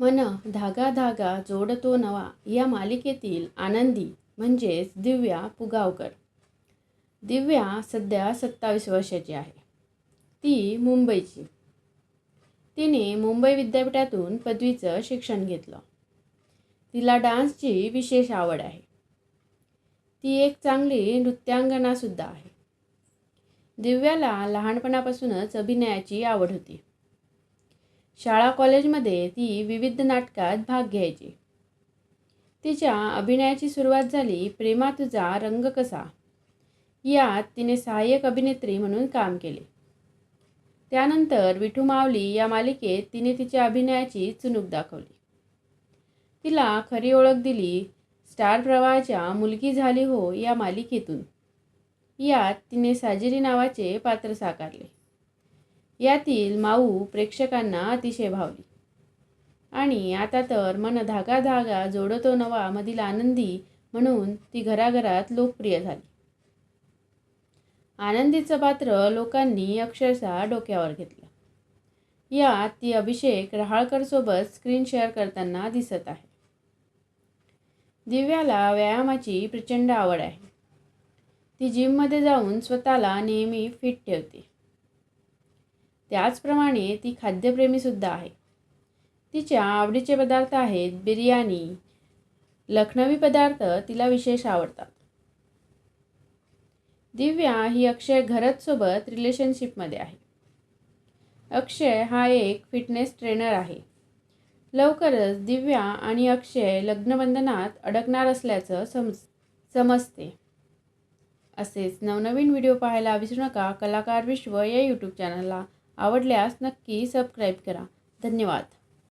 मन धागा धागा जोडतो नवा. या मालिकेतील आनंदी म्हणजेच दिव्या पुगावकर. दिव्या सध्या सत्तावीस वर्षाची आहे. ती मुंबईची. तिने मुंबई विद्यापीठातून पदवीचं शिक्षण घेतलं. तिला डान्सची विशेष आवड आहे. ती एक चांगली नृत्यांगनासुद्धा आहे. दिव्याला लहानपणापासूनच अभिनयाची आवड होती. शाळा कॉलेजमध्ये ती विविध नाटकात भाग घ्यायची. तिच्या अभिनयाची सुरुवात झाली प्रेमा तुझा रंग कसा? यात तिने सहाय्यक अभिनेत्री म्हणून काम केले. त्यानंतर विठू मावली या मालिकेत तिने तिच्या अभिनयाची चुनूक दाखवली. तिला खरी ओळख दिली स्टार प्रवाहाच्या मुलगी झाली हो या मालिकेतून. यात तिने साजिरी नावाचे पात्र साकारले. यातील माऊ प्रेक्षकांना अतिशय भावली. आणि आता तर मन धागा धागा जोडतो नवा मधील आनंदी म्हणून ती घराघरात लोकप्रिय झाली. आनंदीचं पात्र लोकांनी अक्षरशः डोक्यावर घेतलं. यात ती अभिषेक रहाळकरसोबत स्क्रीन शेअर करताना दिसत आहे. दिव्याला व्यायामाची प्रचंड आवड आहे. ती जिममध्ये जाऊन स्वतःला नेहमी फिट ठेवते. त्याचप्रमाणे ती खाद्यप्रेमीसुद्धा आहे. तिच्या आवडीचे पदार्थ आहेत बिर्याणी लखनवी पदार्थ तिला विशेष आवडतात. दिव्या ही अक्षय घरतसोबत रिलेशनशिपमध्ये आहे. अक्षय हा एक फिटनेस ट्रेनर आहे. लवकरच दिव्या आणि अक्षय लग्नबंधनात अडकणार असल्याचं समज समजते. असेच नवनवीन व्हिडिओ पाहायला विसरू नका. कलाकार विश्व या यूट्यूब चॅनलला आवडल्यास नक्की सबस्क्राईब करा. धन्यवाद.